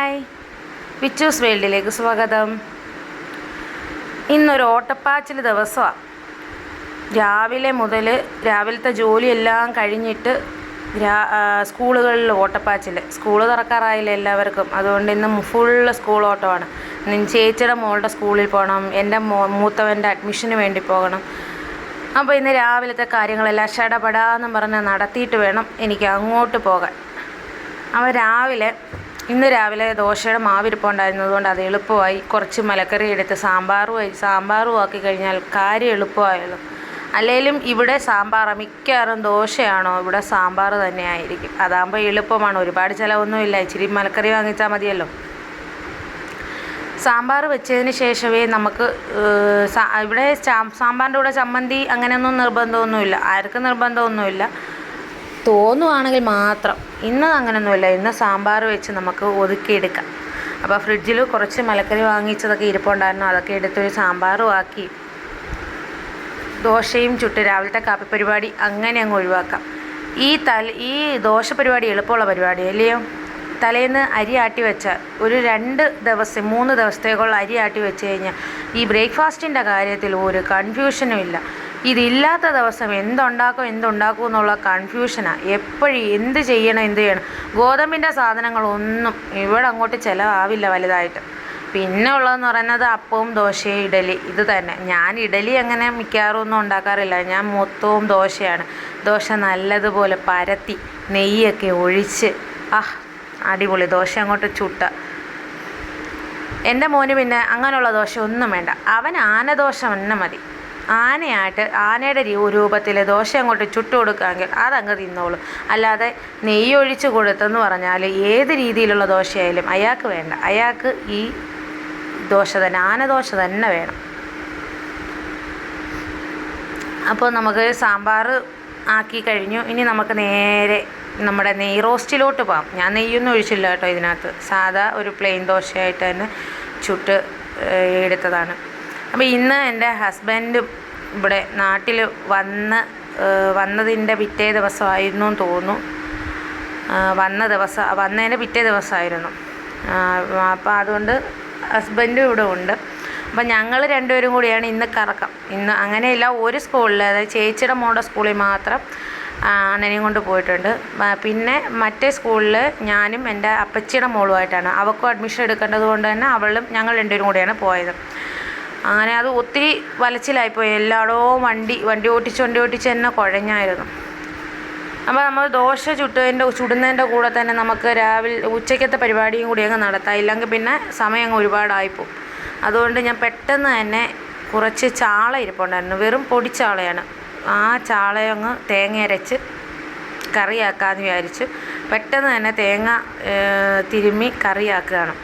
Hi വിച്ചൂസ് വേൾഡിലേക്ക് സ്വാഗതം. ഇന്നൊരു ഓട്ടപ്പാച്ചിൽ ദിവസമാണ് രാവിലെ മുതൽ രാവിലത്തെ ജോലിയെല്ലാം കഴിഞ്ഞിട്ട് സ്കൂളുകളിൽ ഓട്ടപ്പാച്ചിൽ. സ്കൂൾ തുറക്കാറായില്ല എല്ലാവർക്കും. അതുകൊണ്ട് ഇന്ന് ഫുള്ള് സ്കൂൾ ഓട്ടമാണ്. ചേച്ചിയുടെ മോളുടെ സ്കൂളിൽ പോകണം. എന്റെ മോ മൂത്തവന്റെ അഡ്മിഷന് വേണ്ടി പോകണം. അപ്പോൾ ഇന്ന് രാവിലത്തെ കാര്യങ്ങളെല്ലാം ഷടപടാന്നും പറഞ്ഞ് നടത്തിയിട്ട് വേണം എനിക്ക് അങ്ങോട്ട് പോകാൻ. അപ്പോൾ രാവിലെ ഇന്ന് രാവിലെ ദോശയുടെ മാവിരിപ്പുണ്ടായിരുന്നതുകൊണ്ട് അത് എളുപ്പമായി കുറച്ച് മലക്കറി എടുത്ത് സാമ്പാറും ആയി സാമ്പാറും ആക്കി കഴിഞ്ഞാൽ കാര്യം എളുപ്പമായല്ലോ. അല്ലെങ്കിലും ഇവിടെ സാമ്പാർ മിക്കവാറും ദോശയാണോ? ഇവിടെ സാമ്പാർ തന്നെ ആയിരിക്കും. അതാകുമ്പോൾ എളുപ്പമാണ്. ഒരുപാട് ചിലവൊന്നുമില്ല. ഇച്ചിരി മലക്കറി വാങ്ങിച്ചാൽ മതിയല്ലോ. സാമ്പാർ വെച്ചതിന് ശേഷമേ നമുക്ക് ഇവിടെ സാമ്പാറിന്റെ കൂടെ ചമ്മന്തി അങ്ങനെയൊന്നും നിർബന്ധമൊന്നുമില്ല. ആർക്കും നിർബന്ധമൊന്നുമില്ല. തോന്നുവാണെങ്കിൽ മാത്രം ഇന്ന് അങ്ങനെയൊന്നുമില്ല ഇന്ന് സാമ്പാർ വെച്ച് നമുക്ക് ഒതുക്കിയെടുക്കാം. അപ്പോൾ ഫ്രിഡ്ജിൽ കുറച്ച് മലക്കറി വാങ്ങിച്ചതൊക്കെ ഇരിപ്പുണ്ടായിരുന്നു. അതൊക്കെ എടുത്തൊരു സാമ്പാറും ആക്കി ദോശയും ചുട്ട് രാവിലത്തെ കാപ്പി പരിപാടി അങ്ങനെ അങ്ങ് ഒഴിവാക്കാം. ഈ തല ഈ ദോശ പരിപാടി എളുപ്പമുള്ള പരിപാടി അല്ലയോ തലേന്ന് അരി ആട്ടി വെച്ചാൽ ഒരു രണ്ട് ദിവസം മൂന്ന് ദിവസത്തേക്കുള്ള അരി ആട്ടി വെച്ച് കഴിഞ്ഞാൽ ഈ ബ്രേക്ക്ഫാസ്റ്റിന്റെ കാര്യത്തിൽ ഒരു കൺഫ്യൂഷനും ഇല്ല. ഇതില്ലാത്ത ദിവസം എന്തുണ്ടാക്കും എന്തുണ്ടാക്കും എന്നുള്ള കൺഫ്യൂഷനാണ് എപ്പോഴും എന്ത് ചെയ്യണം എന്ത് ചെയ്യണം. ഗോതമ്പിന്റെ സാധനങ്ങളൊന്നും ഇവിടെ അങ്ങോട്ട് ചിലവാവില്ല വലുതായിട്ട്. പിന്നെ ഉള്ളതെന്ന് പറയുന്നത് അപ്പവും ദോശയും ഇഡലി. ഇത് തന്നെ. ഞാൻ ഇഡലി അങ്ങനെ മിക്കവാറും ഒന്നും ഉണ്ടാക്കാറില്ല. ഞാൻ മൊത്തവും ദോശയാണ്. ദോശ നല്ലതുപോലെ പരത്തി നെയ്യൊക്കെ ഒഴിച്ച്. ആഹ് അടിപൊളി. ദോശ അങ്ങോട്ട് ചുട്ട. എന്റെ മോന് പിന്നെ അങ്ങനെയുള്ള ദോശ ഒന്നും വേണ്ട അവൻ ആനദോശ തന്നെ മതി. ആനയായിട്ട് ആനയുടെ രൂപത്തിൽ ദോശ അങ്ങോട്ട് ചുട്ടു കൊടുക്കാമെങ്കിൽ അതങ്ങ് തിന്നോളും. അല്ലാതെ നെയ്യൊഴിച്ച് കൊടുത്തെന്ന് പറഞ്ഞാൽ ഏത് രീതിയിലുള്ള ദോശയായാലും അയാൾക്ക് വേണ്ട. അയാൾക്ക് ഈ ദോശ തന്നെ ആനദോശ തന്നെ വേണം. അപ്പോൾ നമുക്ക് സാമ്പാർ ആക്കി കഴിഞ്ഞു. ഇനി നമുക്ക് നേരെ നമ്മുടെ നെയ് റോസ്റ്റിലോട്ട് പോകാം ഞാൻ നെയ്യൊന്നും ഒഴിച്ചില്ല കേട്ടോ ഇതിനകത്ത്. സാധാ ഒരു പ്ലെയിൻ ദോശയായിട്ട് തന്നെ ചുട്ട് എടുത്തതാണ്. അപ്പോൾ ഇന്ന് എന്റെ ഹസ്ബൻഡും ഇവിടെ നാട്ടിൽ വന്ന് വന്നതിന്റെ പിറ്റേ ദിവസമായിരുന്നു എന്ന് തോന്നുന്നു. വന്ന ദിവസം വന്നതിന്റെ പിറ്റേ ദിവസമായിരുന്നു. അപ്പോൾ അതുകൊണ്ട് ഹസ്ബൻഡും ഇവിടെ ഉണ്ട്. അപ്പം ഞങ്ങൾ രണ്ടുപേരും കൂടിയാണ് ഇന്ന് കറക്കം. ഇന്ന് അങ്ങനെയല്ല ഒരു സ്കൂളിൽ അതായത് ചേച്ചിയുടെ മോളുടെ സ്കൂളിൽ മാത്രം അണ്ണനെയും കൊണ്ട് പോയിട്ടുണ്ട്. പിന്നെ മറ്റേ സ്കൂളിൽ ഞാനും എന്റെ അപ്പച്ചിയുടെ മോളുമായിട്ടാണ്. അവൾക്കും അഡ്മിഷൻ എടുക്കേണ്ടത് കൊണ്ട് തന്നെ അവളും ഞങ്ങൾ രണ്ടുപേരും കൂടിയാണ് പോയത്. അങ്ങനെ അത് ഒത്തിരി വലച്ചിലായിപ്പോയി. എല്ലായിടവും വണ്ടി വണ്ടി ഓട്ടിച്ച് വണ്ടി ഓട്ടിച്ച് തന്നെ കുഴഞ്ഞായിരുന്നു. അപ്പോൾ നമ്മൾ ദോശ ചുട്ടതിന്റെ ചുടുന്നതിന്റെ കൂടെ തന്നെ നമുക്ക് രാവിലെ ഉച്ചയ്ക്കത്തെ പരിപാടിയും കൂടി അങ്ങ് നടത്താം. ഇല്ലെങ്കിൽ പിന്നെ സമയം അങ്ങ് ഒരുപാടായിപ്പോവും. അതുകൊണ്ട് ഞാൻ പെട്ടെന്ന് തന്നെ കുറച്ച് ചാള ഇരിപ്പുണ്ടായിരുന്നു. വെറും പൊടിച്ചാളയാണ്. ആ ചാളയങ്ങ് തേങ്ങ അരച്ച് കറിയാക്കാമെന്ന് വിചാരിച്ചു പെട്ടെന്ന് തന്നെ തേങ്ങ തിരുമ്മി കറിയാക്കുകയാണ്.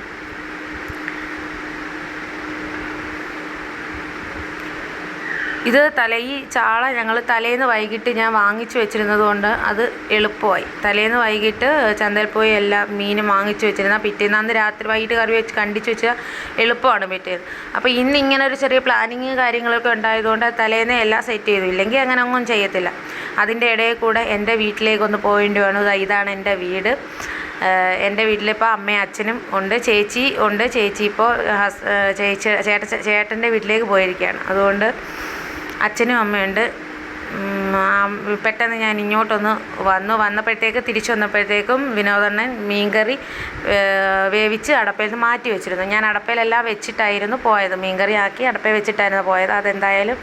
ഇത് തല ഈ ചാള ഞങ്ങൾ തലേന്ന് വൈകിട്ട് ഞാൻ വാങ്ങിച്ചു വെച്ചിരുന്നത് കൊണ്ട് അത് എളുപ്പമായി. തലേന്ന് വൈകിട്ട് ചന്തയിൽ പോയി എല്ലാ മീനും വാങ്ങിച്ചു വെച്ചിരുന്ന പിറ്റേന്ന് അന്ന് രാത്രി വൈകിട്ട് കറി വെച്ച് കണ്ടിച്ച് വെച്ചാൽ എളുപ്പമാണ് പിറ്റേന്ന്. അപ്പോൾ ഇന്ന് ഇങ്ങനെ ഒരു ചെറിയ പ്ലാനിങ് കാര്യങ്ങളൊക്കെ ഉണ്ടായതുകൊണ്ട് തലേന്ന് എല്ലാം സെറ്റ് ചെയ്തു. ഇല്ലെങ്കിൽ അങ്ങനെ ഒന്നും ചെയ്യത്തില്ല. അതിന്റെ ഇടയിൽ കൂടെ എന്റെ വീട്ടിലേക്കൊന്ന് പോകേണ്ടി വേണം ഇതാണ് എന്റെ വീട്. എന്റെ വീട്ടിലിപ്പോൾ അമ്മയും അച്ഛനും ഉണ്ട്. ചേച്ചി ഉണ്ട്. ചേച്ചി ഇപ്പോൾ ഹസ് ചേച്ചി ചേട്ട ചേട്ടന്റെ വീട്ടിലേക്ക് പോയിരിക്കുകയാണ്. അതുകൊണ്ട് അച്ഛനും അമ്മയുണ്ട്. പെട്ടെന്ന് ഞാൻ ഇങ്ങോട്ടൊന്ന് വന്നു. വന്നപ്പോഴത്തേക്ക് തിരിച്ചു വന്നപ്പോഴത്തേക്കും വിനോദണ്ണൻ മീൻകറി വേവിച്ച് അടപ്പയിൽ നിന്ന് മാറ്റി വെച്ചിരുന്നു. ഞാൻ അടപ്പയിലെല്ലാം വെച്ചിട്ടായിരുന്നു പോയത്. മീൻകറി ആക്കി അടപ്പയിൽ വെച്ചിട്ടായിരുന്നു പോയത്. അതെന്തായാലും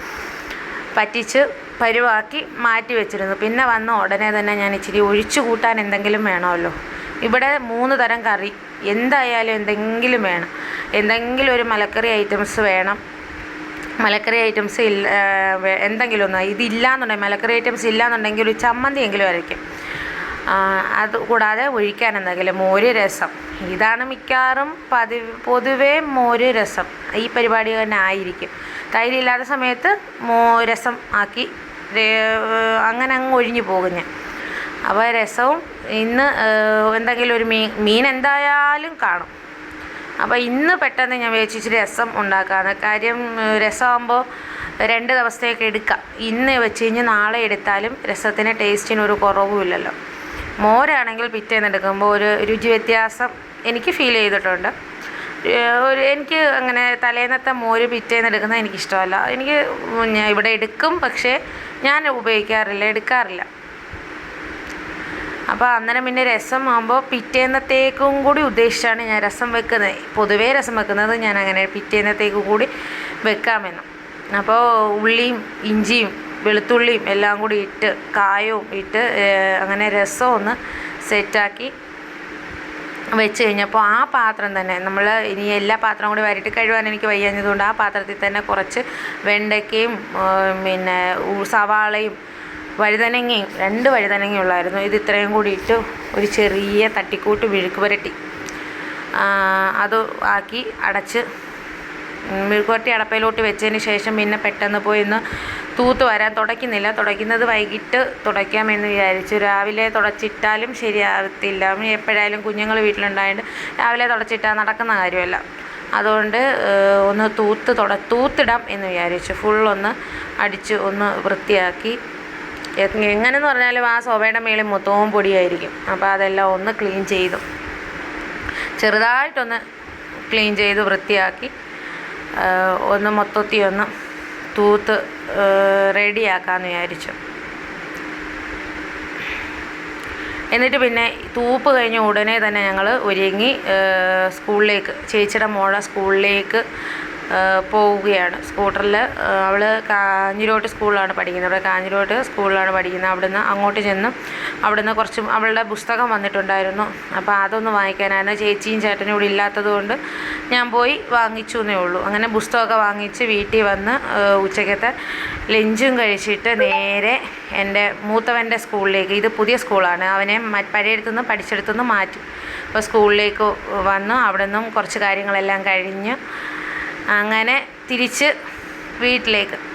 പറ്റിച്ച് പരുവാക്കി മാറ്റി വെച്ചിരുന്നു. പിന്നെ വന്ന ഉടനെ തന്നെ ഞാൻ ഇച്ചിരി ഒഴിച്ചു കൂട്ടാൻ എന്തെങ്കിലും വേണമല്ലോ. ഇവിടെ മൂന്ന് തരം കറി. എന്തായാലും എന്തെങ്കിലും വേണം. എന്തെങ്കിലും ഒരു മലക്കറി ഐറ്റംസ് വേണം. മലക്കറി ഐറ്റംസ് ഇല്ല എന്തെങ്കിലും ഒന്ന് ഇതില്ലാന്നുണ്ടെങ്കിൽ മലക്കറി ഐറ്റംസ് ഇല്ല എന്നുണ്ടെങ്കിൽ ഒരു ചമ്മന്തി എങ്കിലും അരയ്ക്കും. അത് കൂടാതെ ഒഴിക്കാൻ എന്തെങ്കിലും മോര് രസം. ഇതാണ് മിക്കവാറും പതിവ് പൊതുവേ മോര് രസം. ഈ പരിപാടി തന്നെ ആയിരിക്കും. തൈരില്ലാത്ത സമയത്ത് മോ രസം ആക്കി അങ്ങനെ അങ്ങ് ഒഴിഞ്ഞു പോകും ഞാൻ. അപ്പോൾ രസവും ഇന്ന് എന്തെങ്കിലും ഒരു മീൻ മീൻ എന്തായാലും കാണും. അപ്പോൾ ഇന്ന് പെട്ടെന്ന് ഞാൻ വിചാരിച്ചു രസം ഉണ്ടാക്കാമെന്ന് കാര്യം രസമാകുമ്പോൾ രണ്ട് ദിവസത്തേക്ക് എടുക്കാം. ഇന്ന് വെച്ച് കഴിഞ്ഞ് നാളെ എടുത്താലും രസത്തിന് ടേസ്റ്റിന് ഒരു കുറവുമില്ലല്ലോ മോരാണെങ്കിൽ പിറ്റേന്ന് എടുക്കുമ്പോൾ ഒരു രുചി വ്യത്യാസം എനിക്ക് ഫീൽ ചെയ്തിട്ടുണ്ട്. ഒരു എനിക്ക് അങ്ങനെ തലേന്നത്തെ മോര് പിറ്റേന്ന് എടുക്കുന്നത് എനിക്കിഷ്ടമല്ല. എനിക്ക് ഞാൻ ഇവിടെ എടുക്കും പക്ഷേ ഞാൻ ഉപയോഗിക്കാറില്ല എടുക്കാറില്ല. അപ്പോൾ അന്നേരം പിന്നെ രസം ആകുമ്പോൾ പിറ്റേന്നത്തേക്കും കൂടി ഉദ്ദേശിച്ചാണ് ഞാൻ രസം വെക്കുന്നത്. പൊതുവേ രസം വെക്കുന്നത് ഞാൻ അങ്ങനെ പിറ്റേന്നത്തേക്ക് കൂടി വെക്കാമെന്ന്. അപ്പോൾ ഉള്ളിയും ഇഞ്ചിയും വെളുത്തുള്ളിയും എല്ലാം കൂടി ഇട്ട് കായവും ഇട്ട് അങ്ങനെ രസം ഒന്ന് സെറ്റാക്കി വെച്ച് കഴിഞ്ഞപ്പോൾ ആ പാത്രം തന്നെ നമ്മൾ ഇനി എല്ലാ പാത്രം കൂടി വരട്ടി കഴുകാൻ എനിക്ക് വയ്യാഞ്ഞതുകൊണ്ട് ആ പാത്രത്തിൽ തന്നെ കുറച്ച് വെണ്ടയ്ക്കയും പിന്നെ സവാളയും വഴുതനങ്ങയും രണ്ട് വഴുതനങ്ങയും ഉള്ളായിരുന്നു. ഇത് ഇത്രയും കൂടി ഇട്ട് ഒരു ചെറിയ തട്ടിക്കൂട്ട് മെഴുക്ക് പുരട്ടി. അത് ആക്കി അടച്ച് മെഴുക്കുവരട്ടി അടപ്പയിലോട്ട് വെച്ചതിന് ശേഷം പിന്നെ പെട്ടെന്ന് പോയി ഒന്ന് തൂത്ത് വരാൻ തുടയ്ക്കുന്നില്ല. തുടയ്ക്കുന്നത് വൈകിട്ട് തുടയ്ക്കാമെന്ന് വിചാരിച്ചു. രാവിലെ തുടച്ചിട്ടാലും ശരിയാകത്തില്ല എപ്പോഴായാലും കുഞ്ഞുങ്ങൾ വീട്ടിലുണ്ടായതുകൊണ്ട് രാവിലെ തുടച്ചിട്ടാൽ നടക്കുന്ന കാര്യമല്ല. അതുകൊണ്ട് ഒന്ന് തൂത്ത് തുട തൂത്തിടാം എന്ന് വിചാരിച്ചു. ഫുള്ളൊന്ന് അടിച്ച് ഒന്ന് വൃത്തിയാക്കി എങ്ങനെയെന്ന് പറഞ്ഞാലും ആ സോഫയുടെ മേളിൽ മൊത്തവും പൊടിയായിരിക്കും. അപ്പോൾ അതെല്ലാം ഒന്ന് ക്ലീൻ ചെയ്തു. ചെറുതായിട്ടൊന്ന് ക്ലീൻ ചെയ്ത് വൃത്തിയാക്കി ഒന്ന് മൊത്തത്തിൽ ഒന്ന് തൂത്ത് റെഡിയാക്കാമെന്ന് വിചാരിച്ചു. എന്നിട്ട് പിന്നെ തൂപ്പ് കഴിഞ്ഞ ഉടനെ തന്നെ ഞങ്ങൾ ഒരുങ്ങി സ്കൂളിലേക്ക് ചേച്ചിയുടെ മോളെ സ്കൂളിലേക്ക് പോവുകയാണ്. സ്കൂട്ടറിൽ അവൾ കാഞ്ഞിരോട്ട് സ്കൂളിലാണ് പഠിക്കുന്നത്. അവിടെ കാഞ്ഞിരോട്ട് സ്കൂളിലാണ് പഠിക്കുന്നത്. അവിടുന്ന് അങ്ങോട്ട് ചെന്ന് അവിടുന്ന് കുറച്ച് അവളുടെ പുസ്തകം വന്നിട്ടുണ്ടായിരുന്നു. അപ്പോൾ അതൊന്ന് വാങ്ങിക്കാനായിരുന്നു ചേച്ചിയും ചേട്ടനും ഇവിടെ ഇല്ലാത്തത് കൊണ്ട് ഞാൻ പോയി വാങ്ങിച്ചു എന്നേ ഉള്ളൂ. അങ്ങനെ പുസ്തകമൊക്കെ വാങ്ങിച്ച് വീട്ടിൽ വന്ന് ഉച്ചക്കത്തെ ലഞ്ചും കഴിച്ചിട്ട് നേരെ എന്റെ മൂത്തവന്റെ സ്കൂളിലേക്ക് ഇത് പുതിയ സ്കൂളാണ് അവനെ പഴയടുത്തുനിന്ന് പഠിച്ചെടുത്തുനിന്ന് മാറ്റി. അപ്പോൾ സ്കൂളിലേക്ക് വന്നു അവിടെ നിന്നും കുറച്ച് കാര്യങ്ങളെല്ലാം കഴിഞ്ഞ് അങ്ങനെ തിരിച്ച് വീട്ടിലേക്ക്.